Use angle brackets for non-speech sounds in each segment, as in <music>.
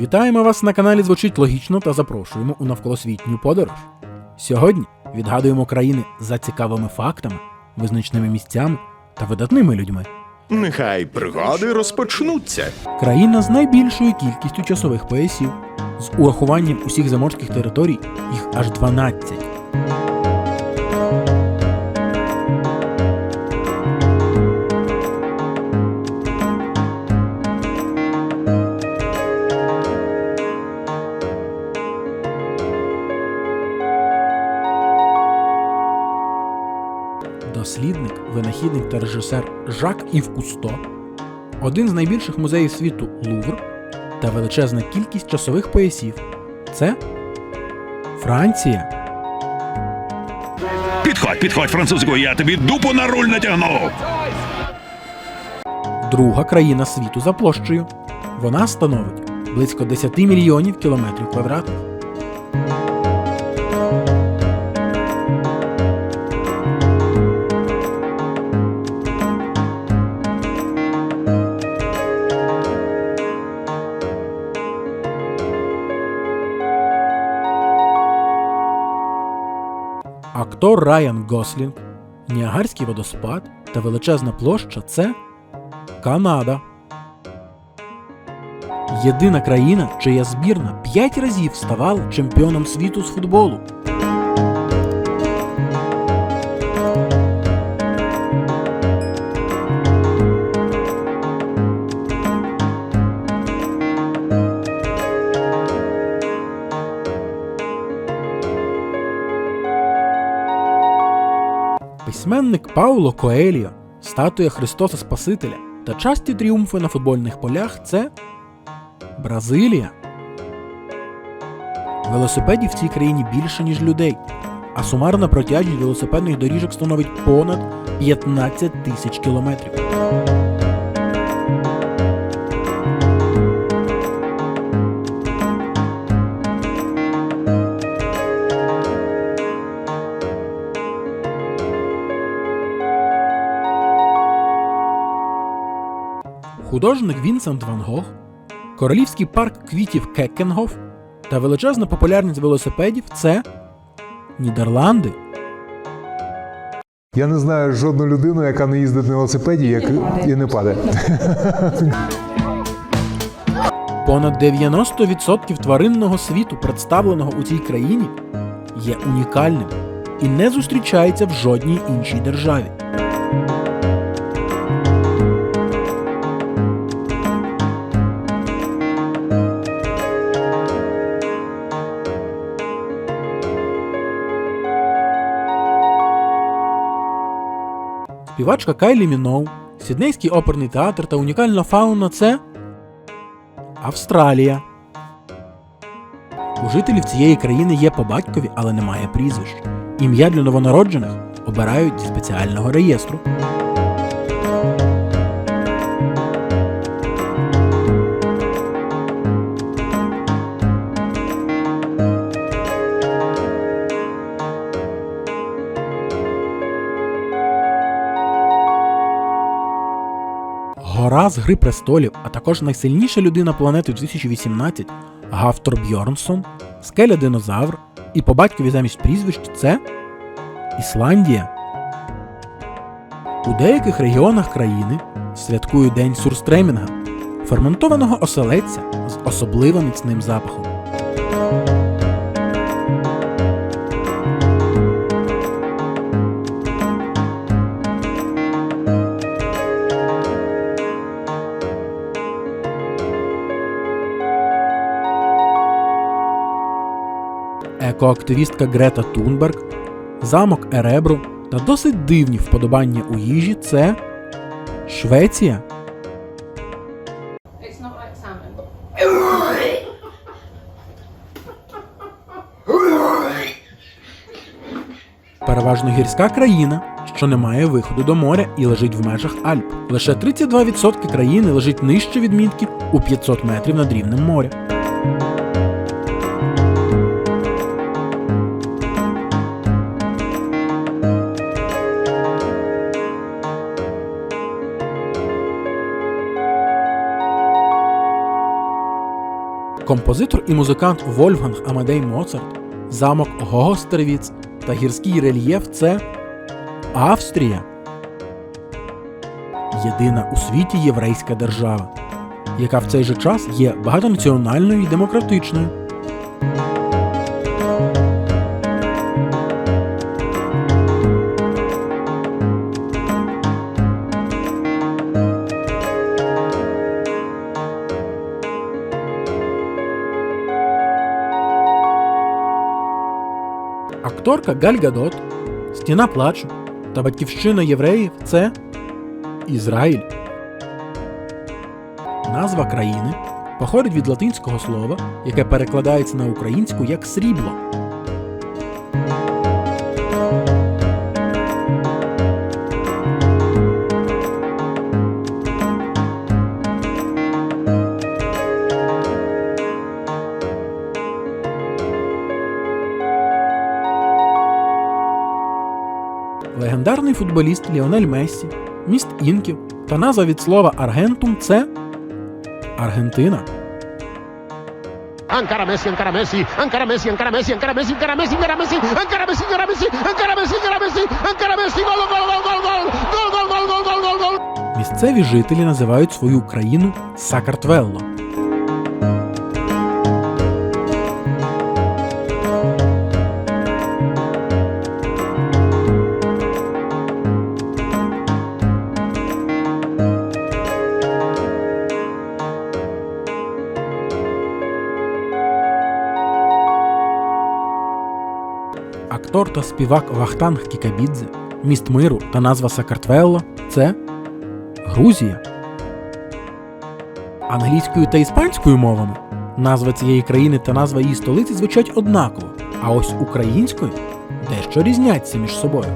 Вітаємо вас на каналі Звучить логічно та запрошуємо у навколосвітню подорож. Сьогодні відгадуємо країни за цікавими фактами, визначними місцями та видатними людьми. Нехай пригоди розпочнуться. Країна з найбільшою кількістю часових поясів. З урахуванням усіх заморських територій їх аж 12. Винахідник та режисер Жак Ів Кусто, один з найбільших музеїв світу Лувр та величезна кількість часових поясів. Це Франція. Підходь, підходь, французьку, я тобі дупу на руль натягну. друга країна світу за площею. Вона становить близько 10 мільйонів кілометрів квадратних. Актор Райан Гослінг, Ніагарський водоспад та величезна площа це Канада. Єдина країна, чия збірна 5 разів ставала чемпіоном світу з футболу. Письменник Пауло Коеліо, статуя Христоса Спасителя та часті тріумфи на футбольних полях це Бразилія. Велосипедів в цій країні більше, ніж людей, а сумарна протяжність велосипедних доріжок становить понад 15 тисяч кілометрів. Художник Вінсент Ван Гог, Королівський парк квітів Кеккенгоф та величезна популярність велосипедів це Нідерланди. Я не знаю жодну людину, яка не їздить на велосипеді як... і не падає. <laughs> Понад 90% тваринного світу, представленого у цій країні, є унікальним і не зустрічається в жодній іншій державі. Співачка Кайлі Міноу, Сіднейський оперний театр та унікальна фауна це Австралія. У жителів цієї країни є по батькові, але немає прізвищ. Ім'я для новонароджених обирають зі спеціального реєстру. Гора з Гри престолів, а також найсильніша людина планети 2018 Гафтор Бьорнсон, скеля динозавр і по батькові замість прізвищ це Ісландія. У деяких регіонах країни святкують День Сурстремінга, ферментованого оселедця з особливо міцним запахом. Екоактивістка Грета Тунберг, замок Еребру та досить дивні вподобання у їжі це Швеція. Переважно гірська країна, що не має виходу до моря і лежить в межах Альп. Лише 32% країни лежить нижче відмітки у 500 метрів над рівнем моря. Композитор і музикант Вольфганг Амадей Моцарт, замок Гогостервіц та гірський рельєф це Австрія. Єдина у світі єврейська держава, яка в цей же час є багатонаціональною і демократичною. Акторка Галь Гадот, Стіна плачу та батьківщина євреїв це Ізраїль. Назва країни походить від латинського слова, яке перекладається на українську як срібло. Легендарний футболіст Ліонель Мессі, міст інків та назва від слова Аргентум це Аргентина. Messi, encara Messi, encara Messi, encara Messi, encara Messi, encara Messi, encara Messi, encara Messi, encara Messi, encara Messi, encara Messi, encara Messi, gol, gol, gol, gol, gol, gol, gol, gol, gol, gol, gol, gol. Місцеві жителі називають свою країну Сакартвелло. Актор та співак Вахтанг Кікабідзе, міст миру та назва Сакартвелло це Грузія. Англійською та іспанською мовами назва цієї країни та назва її столиці звучать однаково, а ось українською дещо різняться між собою.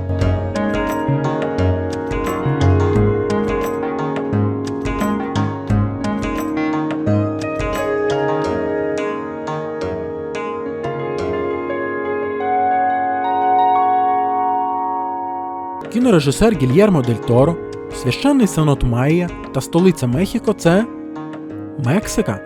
Кінорежисер Гільєрмо Дель Торо, священний Санот Майя та столиця Мехіко це Мексика.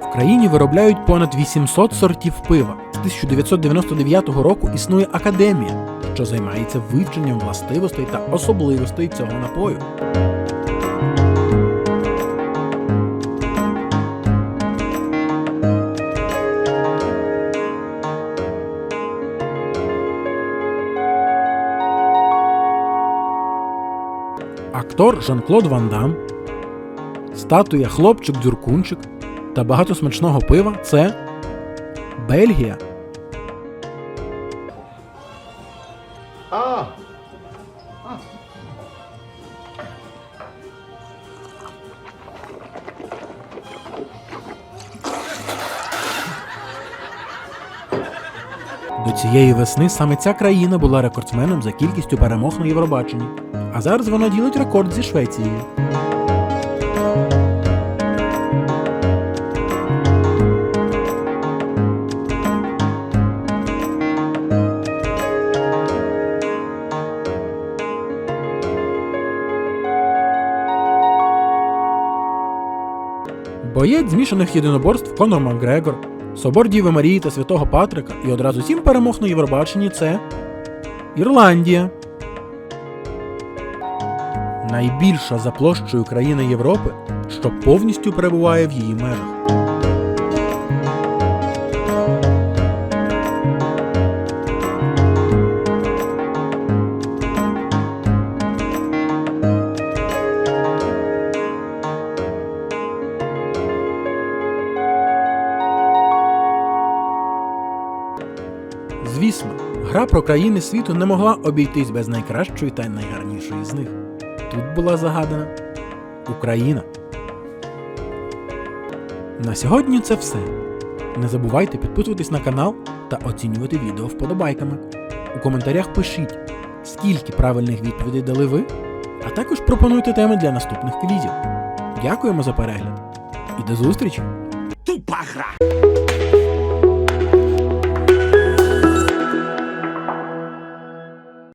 В країні виробляють понад 800 сортів пива. З 1999 року існує академія, що займається вивченням властивостей та особливостей цього напою. Актор Жан-Клод Ван Дам, статуя Хлопчик-Дзюркунчик та багато смачного пива це Бельгія. До цієї весни саме ця країна була рекордсменом за кількістю перемог на Євробаченні. А зараз вона ділить рекорд зі Швецією. Боєць змішаних єдиноборств Конор Макгрегор, Собор Діви Марії та Святого Патрика і одразу сім перемог на Євробаченні це Ірландія. Найбільша за площею країна Європи, що повністю перебуває в її межах. Звісно, гра про країни світу не могла обійтись без найкращої та найгарнішої з них. Тут була загадана Україна. На сьогодні це все. Не забувайте підписуватись на канал та оцінювати відео вподобайками. У коментарях пишіть, скільки правильних відповідей дали ви, а також пропонуйте теми для наступних квізів. Дякуємо за перегляд і до зустрічі! Тупа гра!